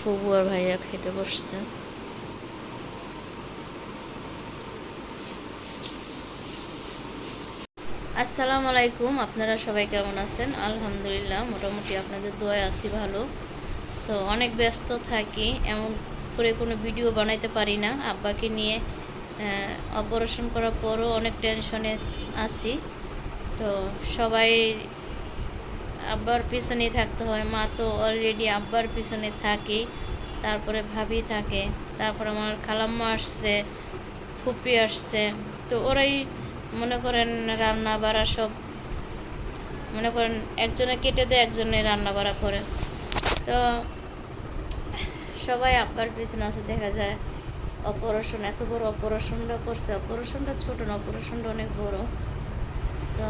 ফুবু আর ভাইয়া খেতে বসছে। আসসালামু আলাইকুম, আপনারা সবাই কেমন আছেন? আলহামদুলিল্লাহ, মোটামুটি আপনাদের দোয়ায় আছি ভালো। তো অনেক ব্যস্ত থাকি, এমন করে কোনো ভিডিও বানাইতে পারি না। আব্বাকে নিয়ে অপারেশন করার পরও অনেক টেনশনে আছি। তো সবাই আব্বার পিছনে থাকতে হয়। মা তো অলরেডি আব্বার পিছনে থাকে, তারপরে ভাবি থাকে, তারপর আমার খালাম্মা আসছে, ফুপি আসছে। তো ওরাই মনে করেন রান্না বাড়া সব, মনে করেন একজনে কেটে দেয়, একজনে রান্না বাড়া করে। তো সবাই আব্বার পিছনে আছে, দেখা যায় অপারেশন, এত বড় অপারেশনটা করছে। অপারেশনটা ছোট না, অপারেশনটা অনেক বড়। তো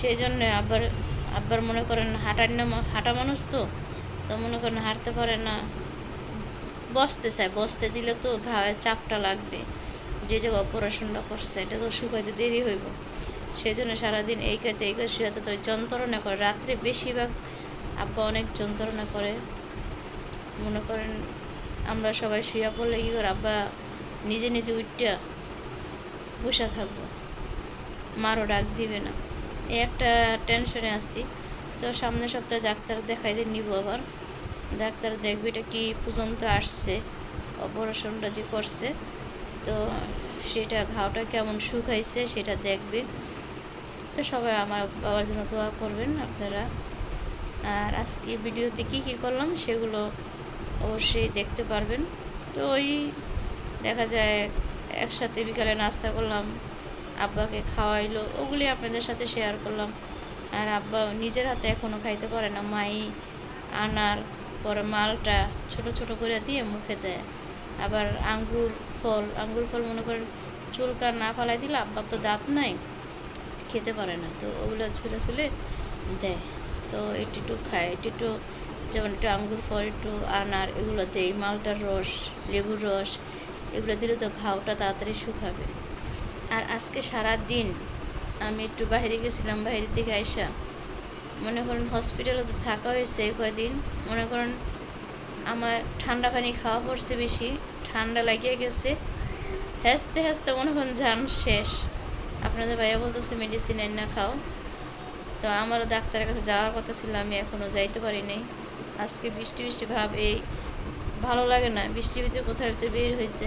সেই জন্য আব্বার আব্বার মনে করেন হাঁটার হাঁটা মানুষ তো তো মনে করেন হাঁটতে পারে না। বসতে চায়, বসতে দিলে তো ঘায়ে চাপটা লাগবে। যে যে অপারেশনটা করছে, এটা তো শুকাইতে দেরি হইব। সেই জন্য সারাদিন এই কাজে, এই কাজ শুয়াতে তো যন্ত্রণা করে। রাত্রে বেশিরভাগ আব্বা অনেক যন্ত্রণা করে। মনে করেন আমরা সবাই শুয়া পড়লে কী করে আব্বা নিজে নিজে উঠটা বসে থাকব। মারও ডাক দিবে না। এই একটা টেনশনে আছি। তো সামনের সপ্তাহে ডাক্তার দেখাই দিয়ে নিব আবার। ডাক্তার দেখবে এটা কি পর্যন্ত আসছে অপারেশনটা যে করছে। তো সেটা ঘাওটা কেমন শুকাইছে সেটা দেখবে। তো সবাই আমার বাবার জন্য দোয়া করবেন আপনারা। আর আজকে ভিডিওতে কি কি করলাম সেগুলো অবশ্যই দেখতে পারবেন। তো ওই দেখা যায় একসাথে বিকালে নাস্তা করলাম। আব্বাকে খাওয়াইলো ওগুলি আপনাদের সাথে শেয়ার করলাম। আর আব্বা নিজের হাতে এখনও খাইতে পারে না। মাই আনার পরে মালটা ছোট ছোট করে দিয়ে মুখে দেয়। আবার আঙ্গুর ফল আঙ্গুর ফল মনে করেন চুলকার না ফালাই দিলে আব্বার তো দাঁত নাই, খেতে পারে না। তো ওগুলো ছুলে ছুলে দেয়। তো একটু একটু খায়, একটু একটু যেমন একটু আঙ্গুর ফল, একটু আনার এগুলো দেয়। মালটার রস, লেবুর রস, এগুলো দিলে তো ঘাওটা তাড়াতাড়ি শুকাবে। আর আজকে সারা দিন আমি একটু বাইরে গেছিলাম বাইরে থেকে আইসা। মনে করেন হসপিটালে তো থাকা হয়েছে কয়দিন। মনে করেন আমার ঠান্ডা পানি খাওয়া পড়ছে বেশি, ঠান্ডা লাগিয়ে গেছে। হাসতে হাসতে মনে করেন যান শেষ। আপনাদের ভাইয়া বলতেছে মেডিসিন না খাও। তো আমারও ডাক্তারের কাছে যাওয়ার কথা ছিল, আমি এখনও যাইতে পারি নাই আজকে বৃষ্টি বৃষ্টি ভাব, এই ভালো লাগে না। বৃষ্টি ভিতরে কোথায় বের হইতে।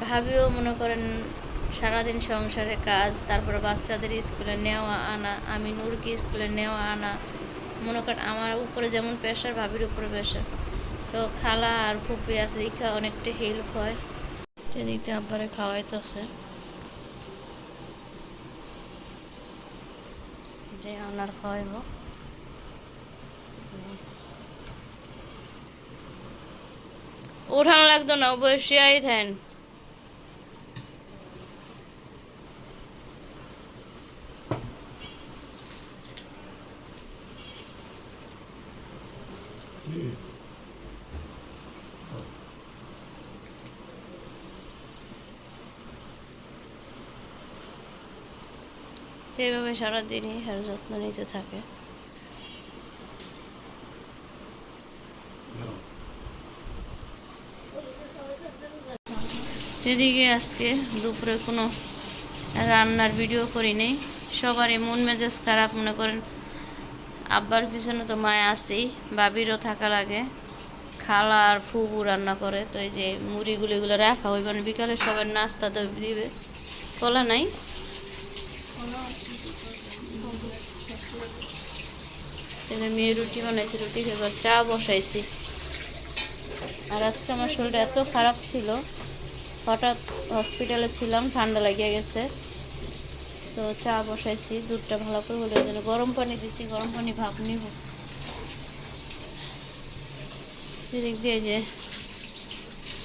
ভাবিও মনে করেন সারাদিন সংসারে কাজ, তারপরে বাচ্চাদের স্কুলে নেওয়া আনা, আমি নূরকে স্কুলে নেওয়া আনা। মনে করেন আমার উপরে যেমন প্রেশার ভাবির উপরে প্রেশার তো খালা আর ফুপি আছে দেখে অনেকটা হেল্প হয়। সেদিক আব্বারে খাওয়াইতেছে। যে আনার খাওয়াইব। ওঠানো লাগতো না বসিয়াই থাকেন সেইভাবে সারাদিনই হেয়ার যত্ন নিতে থাকে। এদিকে আজকে দুপুরে কোনো রান্নার ভিডিও করি নেই। সবারই মন মেজাজ খারাপ, মনে করেন আব্বার পিছনে তো মায় আছেই, বাবিরও থাকা লাগে খালা আর ফুবু রান্না করে, তো এই যে মুড়িগুলো এগুলো রাখা ওই মানে বিকালে সবার নাস্তা তো দিবে। কলা নাই? মেয়ে রুটি বানাইছি, রুটি খেয়ে চা বসাইছি। আর আজকে আমার শরীরটা এত খারাপ ছিল, হঠাৎ হসপিটালে ছিলাম, ঠান্ডা লাগিয়ে গেছে। তো চা বসাইছি দুধটা ভালো করে হলে যেন গরম পানি দিছি গরম পানি ভাপ নিব। এদিক দিয়ে যে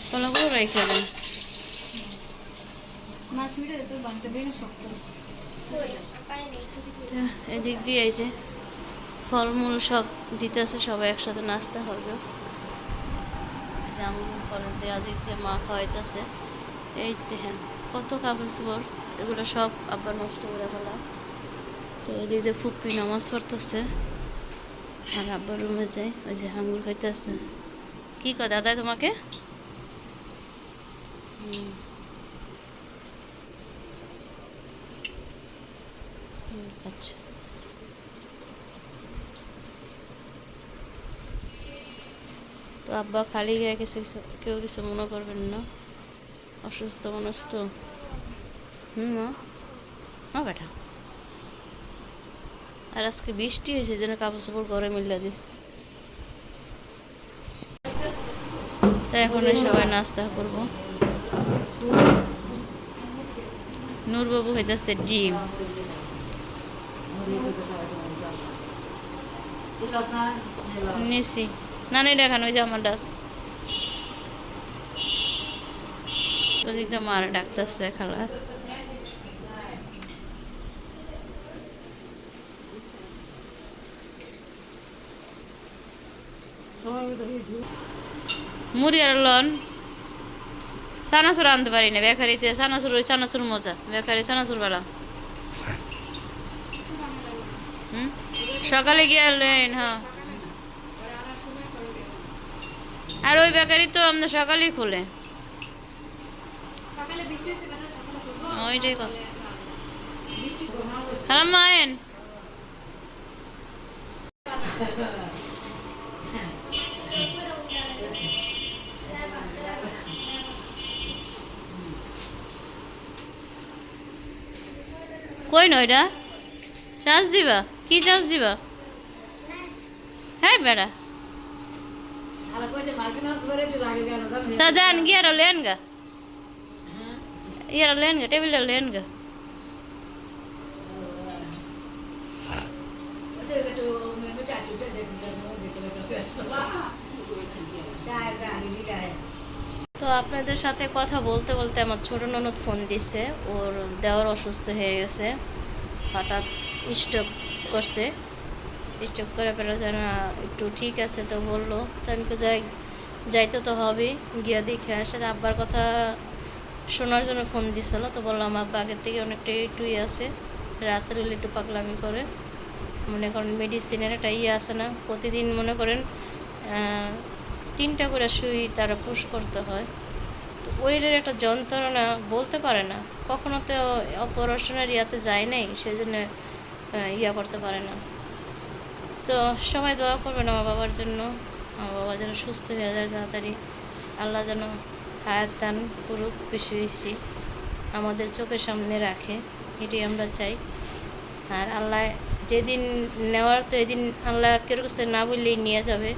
কলাগুলো রেখে দেন। এদিক দিয়ে এই যে ফলমূল সব দিতেছে সবাই একসাথে নাস্তা হবে জাঙ্গুর ফল দেওয়া দিক দিয়ে মা খাওয়াইতেছে। এই দেখেন কত কাগজ বর। এগুলো সব আব্বা নষ্ট করে ফেলা। তো এদিক দিয়ে ফুপ্পি নামাজ পড়তেছে। আর আব্বার রুমে যাই ওই যে হাঙ্গুর খাইতে আসছে কি কয় দাদা তোমাকে? আচ্ছা। তো আব্বা খালি গায়ে কিছু কিছু কেউ কিছু মনে করবেন না। অসুস্থ মানুষ তো হুম, মা। বেটা। আর আজকে বৃষ্টি হয়েছে যেন কাপড় চোপড় ঘরে মিল্লা দিস তাই এখন সবাই নাস্তা করব। নূরবাবু হইতেছে ডিম। নিছি। না নেই দেখানো, ওই যে আমার ডাস। ওদিকে মার ডাকতেছে খালা। মুড়ি আর লন সানাসুর আনতে পারি না বেকারিতে সানাসুর ওই সানাসুর মজা বেকারি সানাসুর বেলা। সকালে গিয়ে লেন হ্যাঁ। আর ওই বেকারি তো আমরা সকালেই খুলে। ওইটাই কথা। হ্যালো মায়েন কই নয়ডা চার্জ দিবা কি চার্জ দিবা হ্যাঁ বেড়া তা যান গিয়ারা লেন গা ইয়ারা লেন গা টেবিলটা লেন গা তো আপনাদের সাথে কথা বলতে বলতে আমার ছোট ননদ ফোন দিছে। ওর দেওয়ার অসুস্থ হয়ে গেছে। হঠাৎ স্ট্রোক করছে। স্ট্রোক করে পেলে যেন একটু ঠিক আছে তো বলল, তো আমি তো যাই, যাইতে তো হবেই, গিয়া দেখে আসে। আব্বার কথা শোনার জন্য ফোন দিছিল। তো বললাম, আব্বা, আগের থেকে অনেকটা একটুই আছে। রাতের হলে একটু পাগলামি করে। মনে করেন মেডিসিনের একটা ইয়ে আছে না, প্রতিদিন মনে করেন তিনটা করে সুই তারা পুশ করতে হয়। তো ওইটার একটা যন্ত্রণা বলতে পারে না। কখনো তো অপারেশনের ইয়াতে যায় নাই সেই জন্য ইয়া করতে পারে না। তো সবাই দোয়া করবেন আমার বাবার জন্য। আমার বাবা যেন সুস্থ হয়ে যায় তাড়াতাড়ি। আল্লাহ যেন হায়াত দান করুক, বেশি বেশি আমাদের চোখের সামনে রাখে। এটাই আমরা চাই। আর আল্লাহ যেদিন নেওয়ার তো এদিন আল্লাহ কেউ কাছে না বললেই নিয়ে যাবে।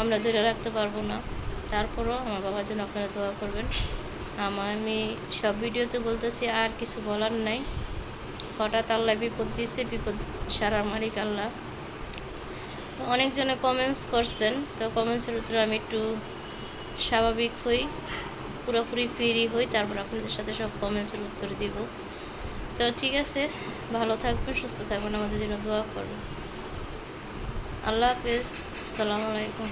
আমরা ধরে রাখতে পারব না। তারপরও আমার বাবার জন্য আপনারা দোয়া করবেন। আমার আমি সব ভিডিওতে বলতেছি, আর কিছু বলার নাই। হঠাৎ আল্লাহ বিপদ দিয়েছে, বিপদ সারার মালিক আল্লাহ। তো অনেকজনে কমেন্টস করছেন। তো কমেন্টসের উত্তরে আমি একটু স্বাভাবিক হই, পুরোপুরি ফ্রি হই। তারপর আপনাদের সাথে সব কমেন্টসের উত্তর দিব। তো ঠিক আছে, ভালো থাকবেন, সুস্থ থাকবেন, আমাদের জন্য দোয়া করবেন। আল্লাহ হাফেজ, আসসালামু আলাইকুম।